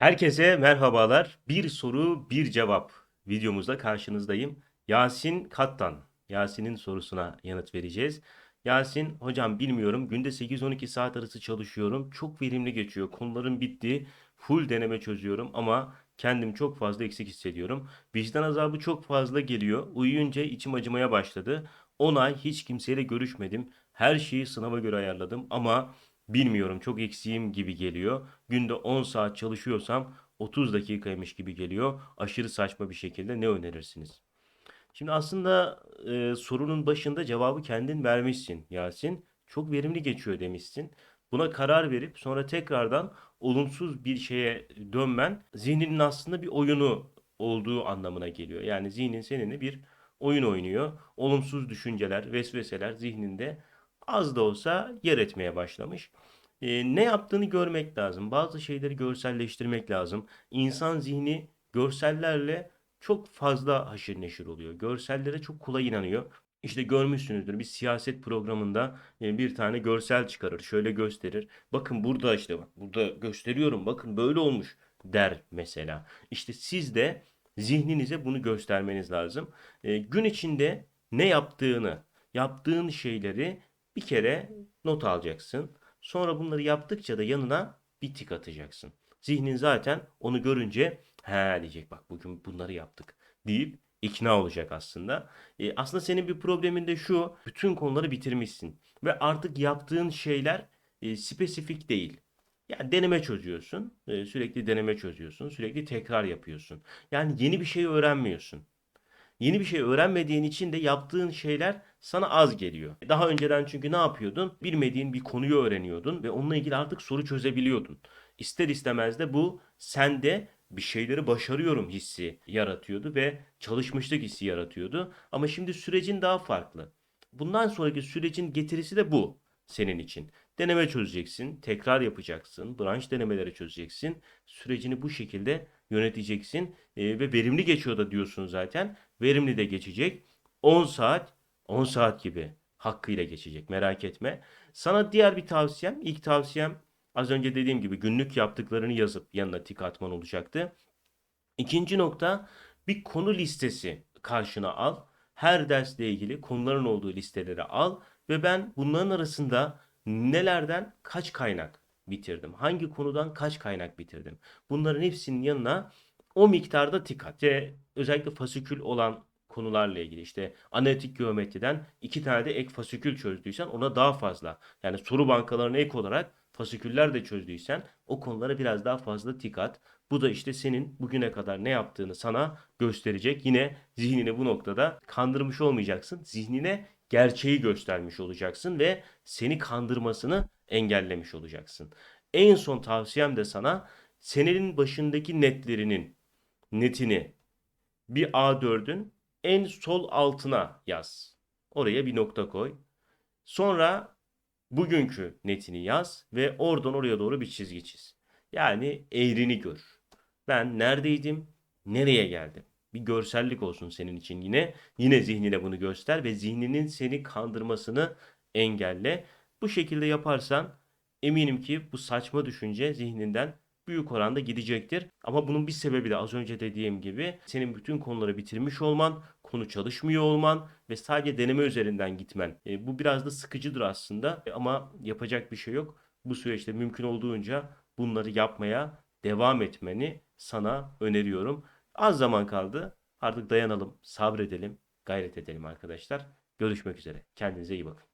Herkese merhabalar. Bir soru, bir cevap videomuzda karşınızdayım. Yasin Kattan. Yasin'in sorusuna yanıt vereceğiz. Yasin, hocam bilmiyorum. Günde 8-12 saat arası çalışıyorum. Çok verimli geçiyor. Konularım bitti. Full deneme çözüyorum ama kendim çok fazla eksik hissediyorum. Vicdan azabı çok fazla geliyor. Uyuyunca içim acımaya başladı. 10 ay hiç kimseyle görüşmedim. Her şeyi sınava göre ayarladım ama bilmiyorum çok eksiğim gibi geliyor. Günde 10 saat çalışıyorsam 30 dakikaymış gibi geliyor. Aşırı saçma bir şekilde ne önerirsiniz? Şimdi aslında e, sorunun başında cevabı kendin vermişsin Yasin. Çok verimli geçiyor demişsin. Buna karar verip sonra tekrardan olumsuz bir şeye dönmen zihninin aslında bir oyunu olduğu anlamına geliyor. Yani zihnin seninle bir oyun oynuyor. Olumsuz düşünceler, vesveseler zihninde az da olsa yer etmeye başlamış. E, ne yaptığını görmek lazım. Bazı şeyleri görselleştirmek lazım. İnsan zihni görsellerle çok fazla haşır neşir oluyor. Görsellere çok kolay inanıyor. İşte görmüşsünüzdür bir siyaset programında e, bir tane görsel çıkarır. Şöyle gösterir. Bakın burada işte bak burada gösteriyorum. Bakın böyle olmuş der mesela. İşte siz de zihninize bunu göstermeniz lazım. E, gün içinde ne yaptığını, yaptığın şeyleri bir kere not alacaksın. Sonra bunları yaptıkça da yanına bir tik atacaksın. Zihnin zaten onu görünce he diyecek bak bugün bunları yaptık deyip ikna olacak aslında. E, aslında senin bir problemin de şu bütün konuları bitirmişsin ve artık yaptığın şeyler e, spesifik değil. Yani deneme çözüyorsun, e, sürekli deneme çözüyorsun, sürekli tekrar yapıyorsun. Yani yeni bir şey öğrenmiyorsun. Yeni bir şey öğrenmediğin için de yaptığın şeyler sana az geliyor. Daha önceden çünkü ne yapıyordun? Bilmediğin bir konuyu öğreniyordun ve onunla ilgili artık soru çözebiliyordun. İster istemez de bu sende bir şeyleri başarıyorum hissi yaratıyordu ve çalışmışlık hissi yaratıyordu. Ama şimdi sürecin daha farklı. Bundan sonraki sürecin getirisi de bu senin için. Deneme çözeceksin, tekrar yapacaksın, branş denemeleri çözeceksin. Sürecini bu şekilde yöneteceksin E, ve verimli geçiyor da diyorsun zaten. Verimli de geçecek. 10 saat, 10 saat gibi hakkıyla geçecek merak etme. Sana diğer bir tavsiyem, ilk tavsiyem az önce dediğim gibi günlük yaptıklarını yazıp yanına tik atman olacaktı. İkinci nokta bir konu listesi karşına al. Her dersle ilgili konuların olduğu listeleri al ve ben bunların arasında nelerden kaç kaynak bitirdim? Hangi konudan kaç kaynak bitirdim? Bunların hepsinin yanına o miktarda tik at. İşte özellikle fasikül olan konularla ilgili işte analitik geometriden iki tane de ek fasikül çözdüysen ona daha fazla. Yani soru bankalarına ek olarak fasiküller de çözdüysen o konulara biraz daha fazla tik at. Bu da işte senin bugüne kadar ne yaptığını sana gösterecek. Yine zihnini bu noktada kandırmış olmayacaksın. Zihnine gerçeği göstermiş olacaksın ve seni kandırmasını engellemiş olacaksın. En son tavsiyem de sana senenin başındaki netlerinin netini bir A4'ün en sol altına yaz. Oraya bir nokta koy. Sonra bugünkü netini yaz ve oradan oraya doğru bir çizgi çiz. Yani eğrini gör. Ben neredeydim, nereye geldim? Bir görsellik olsun senin için yine. Yine zihnine bunu göster ve zihninin seni kandırmasını engelle. Bu şekilde yaparsan eminim ki bu saçma düşünce zihninden büyük oranda gidecektir. Ama bunun bir sebebi de az önce dediğim gibi senin bütün konuları bitirmiş olman, konu çalışmıyor olman ve sadece deneme üzerinden gitmen. E, bu biraz da sıkıcıdır aslında E, ama yapacak bir şey yok. Bu süreçte mümkün olduğunca bunları yapmaya devam etmeni sana öneriyorum. Az zaman kaldı. Artık dayanalım, sabredelim, gayret edelim arkadaşlar. Görüşmek üzere. Kendinize iyi bakın.